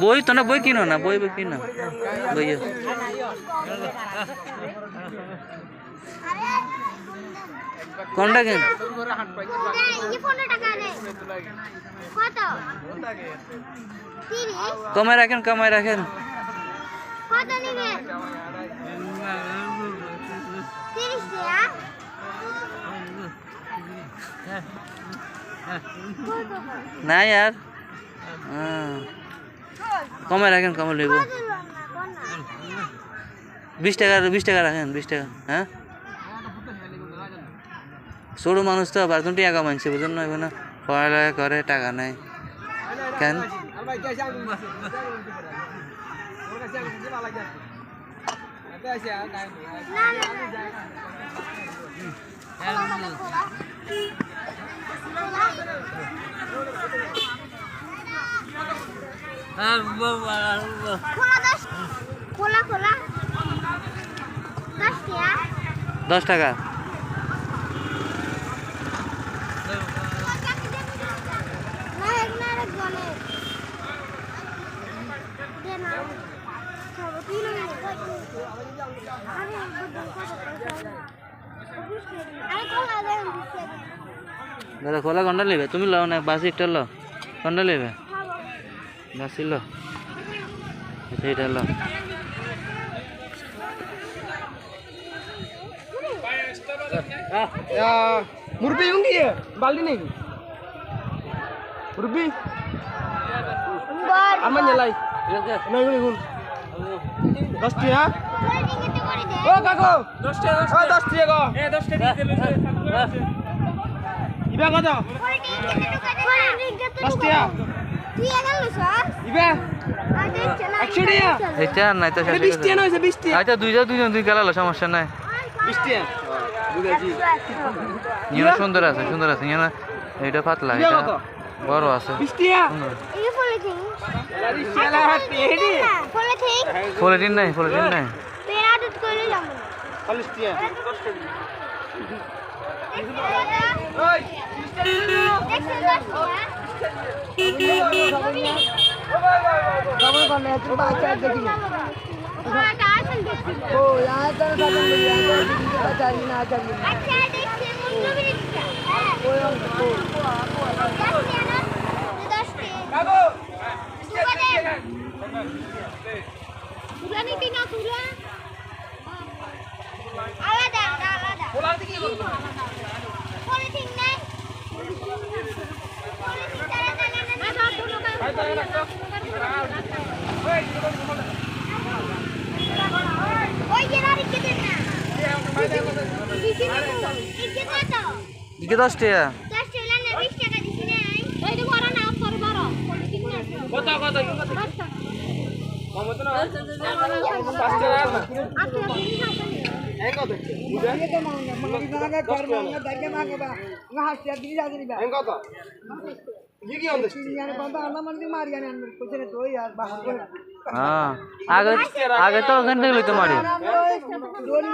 বই তো না বই কিনো না? বই বই কিনো? বই কোনটা কিন? কমায় রাখেন কমায় রাখেন। না यार হ্যাঁ। কমায় রাখেন কমায় লইব। বিশ টাকা বিশ টাকা রাখেন, বিশ টাকা হ্যাঁ? ছোটো মানুষ তো আবার তুমি টাকা মানছে, বুঝুন না এখানে পড়ালেখা করে, টাকা নাই কেন? না না খোলা দশ খোলা খোলা দশ টাকা দশ টাকা না এগুলো আরেক জনের দে না সব তিন আরে আরে খোলা দেন দাদা খোলা কোনটা নেবে? তুমি লও না বাসি একটা লো কোনটা নেবে? nasi lo nasi dalam ah, ya. Murbi yang dia ya? bali nih. Murbi? Aman nyalai nah ini gun dosti ya iya, iya. oh kakak dosti oh dosti ya kak. Eh dosti ini ah, ah. kita lukai deh ini kita lukai deh dosti ya এটা নাই তো আচ্ছা দুইজন দুইজন দুই গেলালো সমস্যা নাই। ইয়ে সুন্দর আছে সুন্দর আছে। ইয়ে এটা পাতলা এটা বড় আছে। পলিথিন। শালা পলিথিন। নাই তুলা নিবি না তুলা আলাদা আলাদা আলাদা ইকে দশ টাকা 10 টাকা না 20 টাকা দিছি না ওই তো বড় না অফার বড় পলিথিন না কত কত কি কত 10 টাকা কমত না পাঁচ টাকা আর না আচ্ছা তুমি খাবেন এই কত বুঝে তো মাঙ্গা মাঙ্গা ঘর মাঙ্গা দাগে মাঙ্গা বা না হাসিয়া দিলি যা দিলি এই কত ये কি হচ্ছে ইয়ার বাবা আনা মানে মারি আনে আনবে কইছে তো यार বাহার হ্যাঁ আগে আগে তো ওখান থেকে লইতে মারি করে